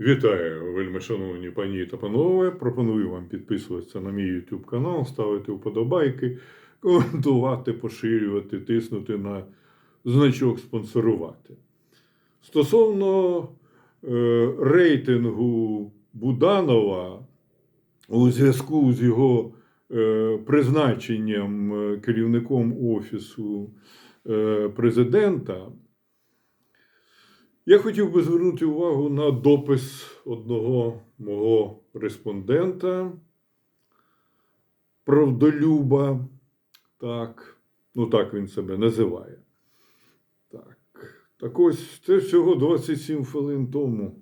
Вітаю, вельми шановні пані та панове. Пропоную вам підписуватися на мій YouTube канал, ставити вподобайки, коментувати, поширювати, тиснути на значок спонсорувати. Стосовно е, рейтингу Буданова у зв'язку з його е, призначенням е, керівником Офісу е, президента. Я хотів би звернути увагу на допис одного мого респондента, правдолюба. Так, ну так він себе називає. Так, так ось це всього 27 хвилин тому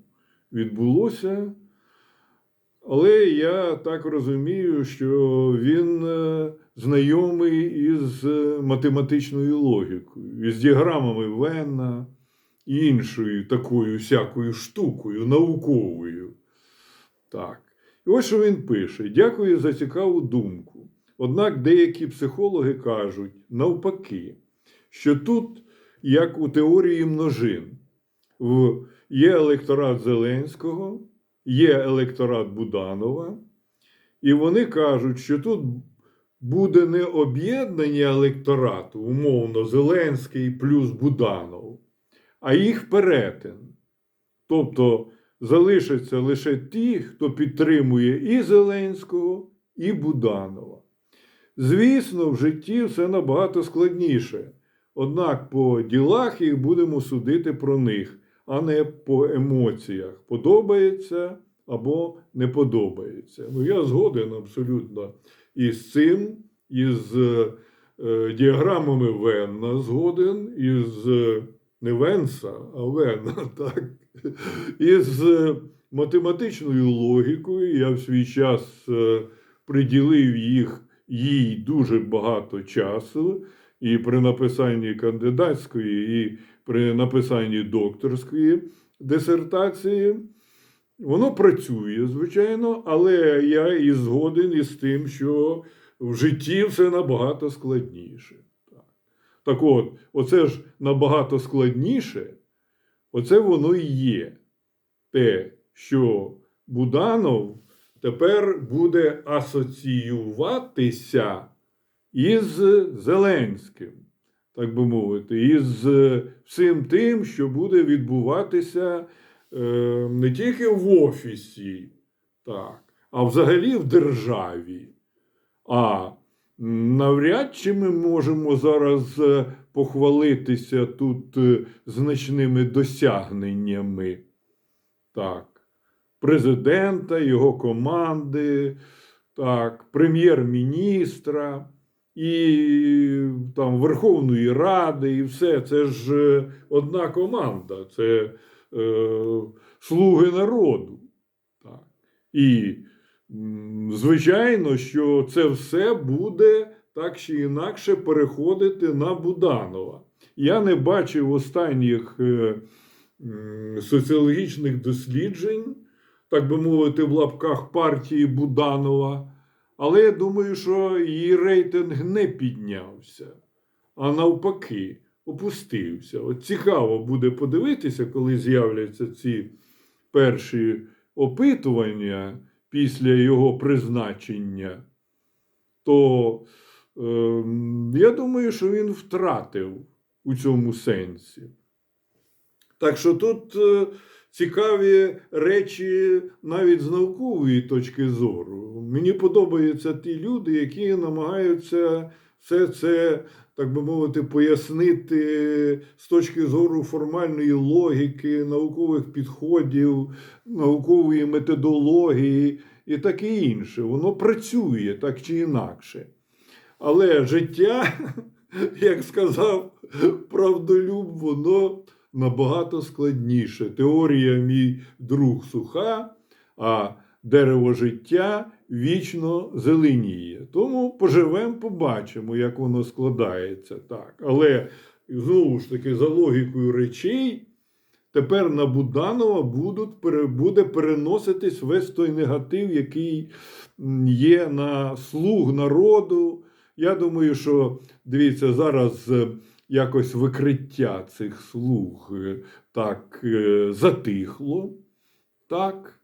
відбулося. Але я так розумію, що він е, знайомий із е, математичною логікою, із діаграмами Венна іншою такою всякою штукою, науковою. Так. І ось що він пише: Дякую за цікаву думку. Однак деякі психологи кажуть навпаки, що тут, як у теорії множин, є електорат Зеленського, є електорат Буданова, і вони кажуть, що тут буде не об'єднання електорату, умовно, Зеленський плюс Буданов, а їх перетин. Тобто залишаться лише ті, хто підтримує і Зеленського, і Буданова. Звісно, в житті все набагато складніше. Однак по ділах їх будемо судити про них, а не по емоціях. Подобається або не подобається. Ну, я згоден абсолютно із цим, із е, діаграмами Венна згоден, із е, не Венса, а Венна, так. Із е, математичною логікою я в свій час е, приділив їх їй дуже багато часу, і при написанні кандидатської, і при написанні докторської дисертації. Воно працює, звичайно, але я і згоден із тим, що в житті все набагато складніше. Так, от, оце ж набагато складніше, оце воно і є. Те, що Буданов тепер буде асоціюватися із Зеленським, так би мовити, із всім тим, що буде відбуватися е, не тільки в офісі, так, а взагалі в державі. А навряд чи ми можемо зараз е, похвалитися тут е, значними досягненнями. Так, президента, його команди, так, прем'єр-міністра і там Верховної Ради, і все. Це ж е, одна команда, це е, слуги народу. Так. І звичайно, що це все буде так чи інакше переходити на Буданова. Я не бачив останніх е, соціологічних досліджень, так би мовити, в лапках партії Буданова. Але я думаю, що її рейтинг не піднявся, а навпаки, опустився. От цікаво буде подивитися, коли з'являться ці перші опитування після його призначення, то е, я думаю, що він втратив у цьому сенсі. Так що тут е, цікаві речі навіть з наукової точки зору. Мені подобаються ті люди, які намагаються все це, так би мовити, пояснити з точки зору формальної логіки, наукових підходів, наукової методології і таке інше. Воно працює так чи інакше. Але життя, як сказав правдолюб, воно набагато складніше. Теорія мій друг суха, а дерево життя вічно зеленіє. Тому поживемо, побачимо, як воно складається. Так. Але знову ж таки, за логікою речей, тепер на Буданова будуть, буде переноситись весь той негатив, який є на слуг народу. Я думаю, що дивіться, зараз е, якось викриття цих слуг е, так е, затихло. так,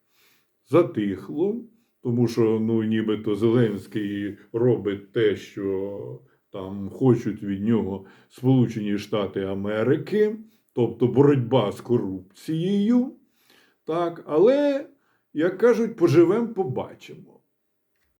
затихло, тому що ну, нібито Зеленський робить те, що там хочуть від нього Сполучені Штати Америки, тобто боротьба з корупцією. Так, але, як кажуть, поживемо, побачимо.